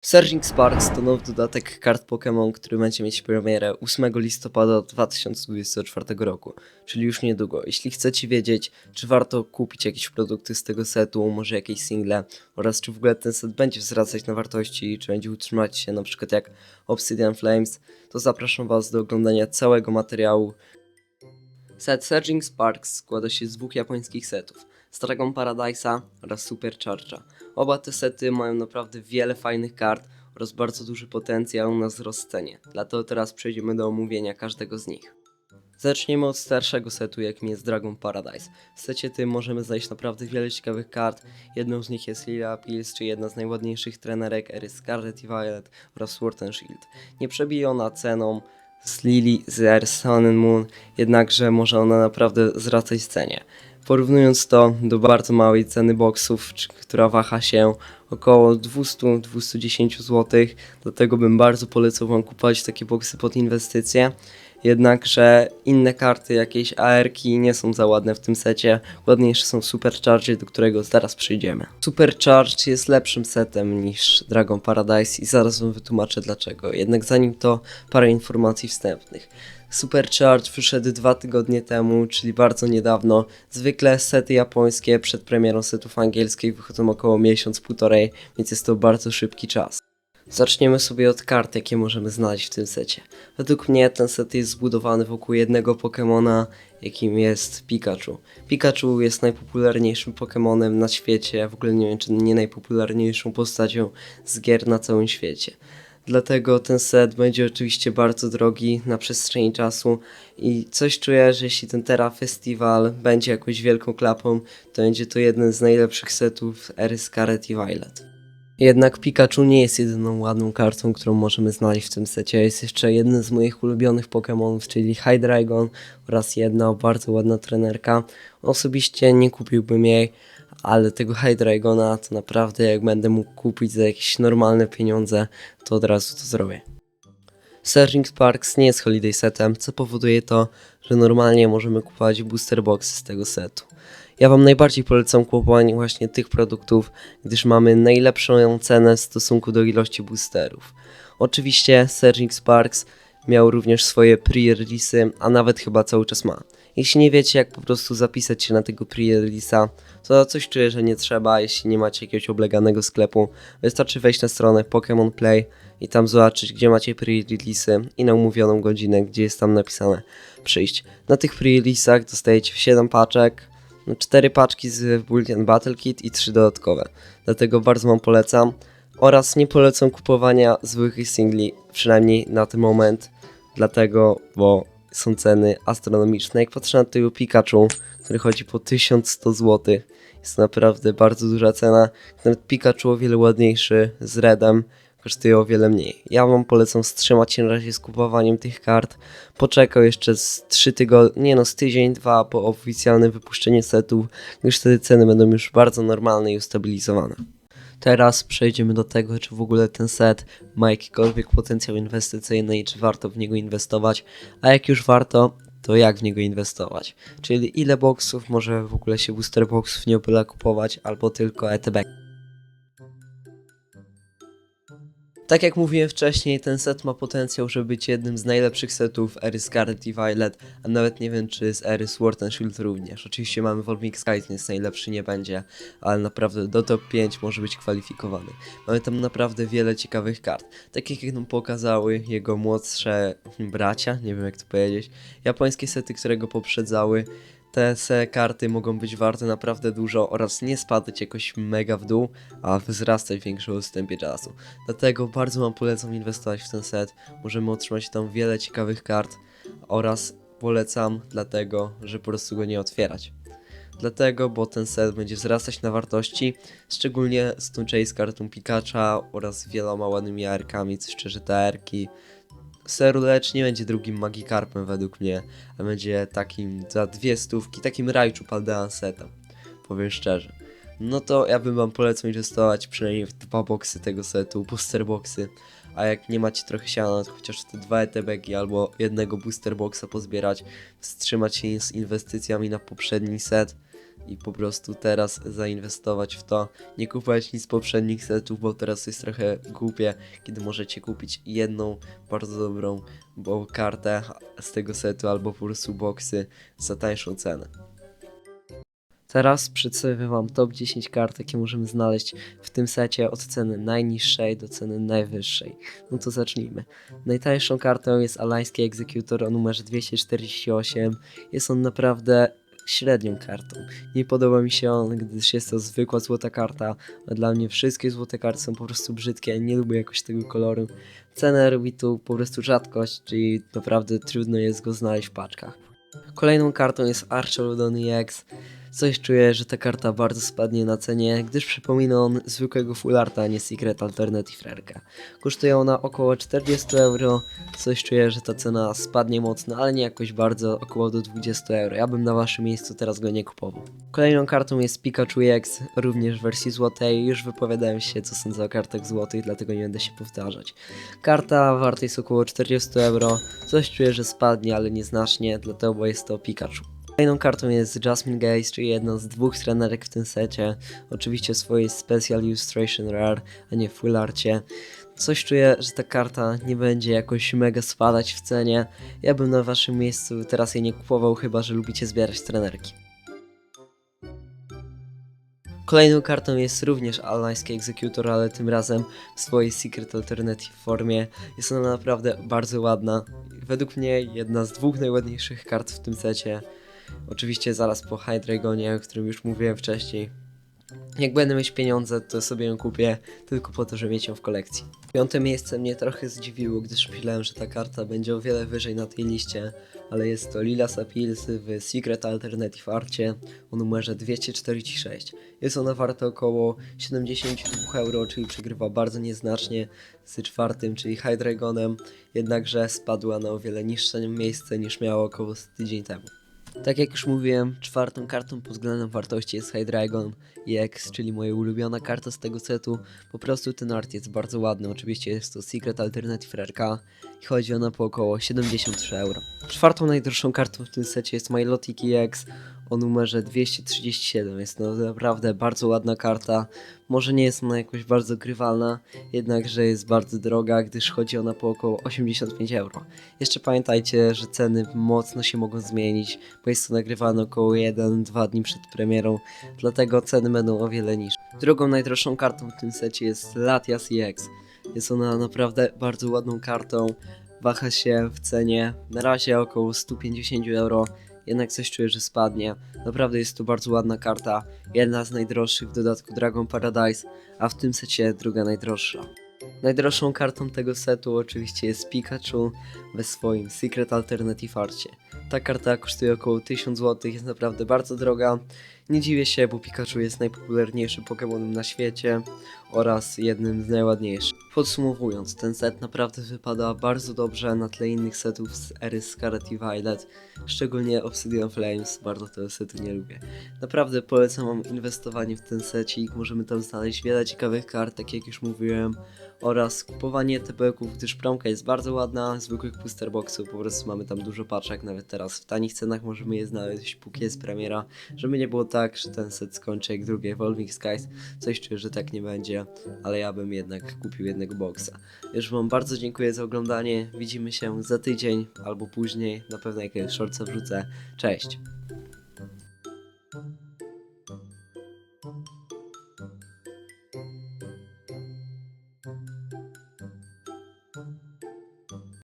Surging Sparks to nowy dodatek kart Pokémon, który będzie mieć premierę 8 listopada 2024 roku, czyli już niedługo. Jeśli chcecie wiedzieć, czy warto kupić jakieś produkty z tego setu, może jakieś single, oraz czy w ogóle ten set będzie zwracać na wartości, czy będzie utrzymać się na przykład jak Obsidian Flames, to zapraszam Was do oglądania całego materiału. Set Surging Sparks składa się z dwóch japońskich setów. Z Dragon Paradise'a oraz Supercharge'a. Oba te sety mają naprawdę wiele fajnych kart oraz bardzo duży potencjał na wzrost cenie. Dlatego teraz przejdziemy do omówienia każdego z nich. Zaczniemy od starszego setu, jakim jest Dragon Paradise. W secie tym możemy znaleźć naprawdę wiele ciekawych kart. Jedną z nich jest Lila Pills, czy jedna z najładniejszych trenerek ery Scarlet i Violet oraz Sword and Shield. Nie przebije ona ceną z Lily z Air Sun and Moon, jednakże może ona naprawdę zwracać cenie. Porównując to do bardzo małej ceny boksów, która waha się około 200-210 zł, dlatego bym bardzo polecał Wam kupować takie boksy pod inwestycje. Jednakże inne karty, jakieś AR-ki nie są za ładne w tym secie. Ładniejsze są Supercharge, do którego zaraz przyjdziemy. Supercharge jest lepszym setem niż Dragon Paradise i zaraz Wam wytłumaczę dlaczego. Jednak zanim to parę informacji wstępnych. Supercharge wyszedł dwa tygodnie temu, czyli bardzo niedawno. Zwykle sety japońskie przed premierą setów angielskich wychodzą około miesiąc, półtorej, więc jest to bardzo szybki czas. Zaczniemy sobie od kart, jakie możemy znaleźć w tym secie. Według mnie ten set jest zbudowany wokół jednego Pokemona, jakim jest Pikachu. Pikachu jest najpopularniejszym Pokemonem na świecie, w ogóle nie wiem czy nie najpopularniejszą postacią z gier na całym świecie. Dlatego ten set będzie oczywiście bardzo drogi na przestrzeni czasu i coś czuję, że jeśli ten Terra Festival będzie jakąś wielką klapą, to będzie to jeden z najlepszych setów ery Scarlet i Violet. Jednak Pikachu nie jest jedyną ładną kartą, którą możemy znaleźć w tym secie. Jest jeszcze jeden z moich ulubionych Pokémonów, czyli Hydreigon oraz jedna bardzo ładna trenerka. Osobiście nie kupiłbym jej, ale tego Hydreigona to naprawdę jak będę mógł kupić za jakieś normalne pieniądze, to od razu to zrobię. Surging Sparks nie jest holiday setem, co powoduje to, że normalnie możemy kupować booster boxy z tego setu. Ja Wam najbardziej polecam kupowanie właśnie tych produktów, gdyż mamy najlepszą cenę w stosunku do ilości boosterów. Oczywiście Surging Sparks miał również swoje pre-release'y, a nawet chyba cały czas ma. Jeśli nie wiecie jak po prostu zapisać się na tego pre-release'a, to coś czuję, że nie trzeba, jeśli nie macie jakiegoś obleganego sklepu. Wystarczy wejść na stronę Pokémon Play i tam zobaczyć, gdzie macie pre-release'y i na umówioną godzinę, gdzie jest tam napisane przyjść. Na tych pre-release'ach dostajecie 7 paczek, 4 paczki z Bullion Battle Kit i 3 dodatkowe. Dlatego bardzo Wam polecam. Oraz nie polecam kupowania zwykłych singli, przynajmniej na ten moment, dlatego, bo są ceny astronomiczne. Jak patrzę na tego Pikachu, który chodzi po 1100 zł, jest naprawdę bardzo duża cena. Nawet Pikachu o wiele ładniejszy z Redem kosztuje o wiele mniej. Ja Wam polecam wstrzymać się na razie z kupowaniem tych kart. Poczekał jeszcze z 3 tygodnie, nie no, z tydzień, dwa po oficjalnym wypuszczeniu setów, gdyż wtedy ceny będą już bardzo normalne i ustabilizowane. Teraz przejdziemy do tego, czy w ogóle ten set ma jakikolwiek potencjał inwestycyjny i czy warto w niego inwestować, a jak już warto, to jak w niego inwestować. Czyli ile boxów może w ogóle się booster boxów nie byle kupować, albo tylko ETB. Tak jak mówiłem wcześniej, ten set ma potencjał, żeby być jednym z najlepszych setów ery Scarlet i Violet, a nawet nie wiem czy z ery Sword and Shield również. Oczywiście mamy Volmix Sky, więc najlepszy nie będzie, ale naprawdę do top 5 może być kwalifikowany. Mamy tam naprawdę wiele ciekawych kart, takich jak nam pokazały jego młodsze bracia, nie wiem jak to powiedzieć, japońskie sety, które go poprzedzały, te se karty mogą być warte naprawdę dużo oraz nie spadać jakoś mega w dół, a wzrastać w większym odstępie czasu. Dlatego bardzo Wam polecam inwestować w ten set. Możemy otrzymać tam wiele ciekawych kart oraz polecam dlatego, że po prostu go nie otwierać. Dlatego, bo ten set będzie wzrastać na wartości, szczególnie z tą Chase kartą Pikacha oraz wieloma ładnymi AR-kami, co szczerze te AR-ki Serulecz nie będzie drugim Magikarpem według mnie, a będzie takim za dwie stówki, takim Raichu Paldean setem, powiem szczerze. No to ja bym wam polecał inwestować przynajmniej w dwa boxy tego setu, booster boxy, a jak nie macie trochę siana, to chociaż te dwa ETBki albo jednego booster boxa pozbierać, wstrzymać się z inwestycjami na poprzedni set i po prostu teraz zainwestować w to. Nie kupować nic z poprzednich setów, bo teraz jest trochę głupie, kiedy możecie kupić jedną bardzo dobrą bo kartę z tego setu albo po prostu boksy za tańszą cenę. Teraz przedstawię Wam top 10 kart, jakie możemy znaleźć w tym secie od ceny najniższej do ceny najwyższej. No to zacznijmy. Najtańszą kartą jest Alański Executor o numerze 248. Jest on naprawdę średnią kartą. Nie podoba mi się on, gdyż jest to zwykła złota karta, a dla mnie wszystkie złote karty są po prostu brzydkie, nie lubię jakoś tego koloru. Cenę robi tu po prostu rzadkość, czyli naprawdę trudno jest go znaleźć w paczkach. Kolejną kartą jest Archelodon EX. Coś czuję, że ta karta bardzo spadnie na cenie, gdyż przypomina on zwykłego Fullarta, a nie Secret Alternative Rarkę. Kosztuje ona około 40 euro, coś czuję, że ta cena spadnie mocno, ale nie jakoś bardzo, około do 20 euro. Ja bym na waszym miejscu teraz go nie kupował. Kolejną kartą jest Pikachu EX, również w wersji złotej. Już wypowiadałem się, co sądzę o kartach złotych, dlatego nie będę się powtarzać. Karta warta jest około 40 euro, coś czuję, że spadnie, ale nieznacznie, dlatego bo jest to Pikachu. Kolejną kartą jest Jasmine Gaze, czyli jedna z dwóch trenerek w tym secie. Oczywiście swojej Special Illustration Rare, a nie Full Arcie. Coś czuję, że ta karta nie będzie jakoś mega spadać w cenie. Ja bym na waszym miejscu teraz jej nie kupował, chyba że lubicie zbierać trenerki. Kolejną kartą jest również Alański Executor, ale tym razem w swojej Secret Alternative formie. Jest ona naprawdę bardzo ładna. Według mnie jedna z dwóch najładniejszych kart w tym secie. Oczywiście zaraz po High Dragonie, o którym już mówiłem wcześniej. Jak będę mieć pieniądze, to sobie ją kupię tylko po to, żeby mieć ją w kolekcji. Piąte miejsce mnie trochę zdziwiło, gdyż myślałem, że ta karta będzie o wiele wyżej na tej liście, ale jest to Lilas Appeals w Secret Alternative Arcie o numerze 246. Jest ona warta około 72 euro, czyli przegrywa bardzo nieznacznie z czwartym, czyli High Dragonem, jednakże spadła na o wiele niższe miejsce niż miała około tydzień temu. Tak jak już mówiłem, czwartą kartą pod względem wartości jest High Dragon EX, czyli moja ulubiona karta z tego setu. Po prostu ten art jest bardzo ładny, oczywiście jest to Secret Alternative RK i chodzi ona po około 73 euro. Czwartą najdroższą kartą w tym secie jest Milotic EX o numerze 237. Jest to naprawdę bardzo ładna karta. Może nie jest ona jakoś bardzo grywalna, jednakże jest bardzo droga, gdyż chodzi ona po około 85 euro. Jeszcze pamiętajcie, że ceny mocno się mogą zmienić, bo jest to nagrywane około 1-2 dni przed premierą, dlatego ceny będą o wiele niższe. Drugą najdroższą kartą w tym secie jest Latias EX. Jest ona naprawdę bardzo ładną kartą, waha się w cenie na razie około 150 euro, jednak coś czuję, że spadnie. Naprawdę jest to bardzo ładna karta, jedna z najdroższych, w dodatku Dragon Paradise, a w tym secie druga najdroższa. Najdroższą kartą tego setu oczywiście jest Pikachu we swoim Secret Alternative Arcie. Ta karta kosztuje około 1000 zł, jest naprawdę bardzo droga. Nie dziwię się, bo Pikachu jest najpopularniejszym Pokémonem na świecie oraz jednym z najładniejszych. Podsumowując, ten set naprawdę wypada bardzo dobrze na tle innych setów z ery Scarlet i Violet, szczególnie Obsidian Flames, bardzo tego setu nie lubię. Naprawdę polecam wam inwestowanie w ten secik, możemy tam znaleźć wiele ciekawych kart, tak jak już mówiłem, oraz kupowanie TPK-ów, gdyż promka jest bardzo ładna, zwykłych booster boxów, po prostu mamy tam dużo paczek, nawet teraz w tanich cenach możemy je znaleźć, póki jest premiera, żeby nie było tak, że ten set skończy jak drugi Evolving Skies, coś czuję, że tak nie będzie, ale ja bym jednak kupił jednego boxa. Już wam bardzo dziękuję za oglądanie, widzimy się za tydzień albo później, na pewno jakiegoś shortsa wrzucę, cześć!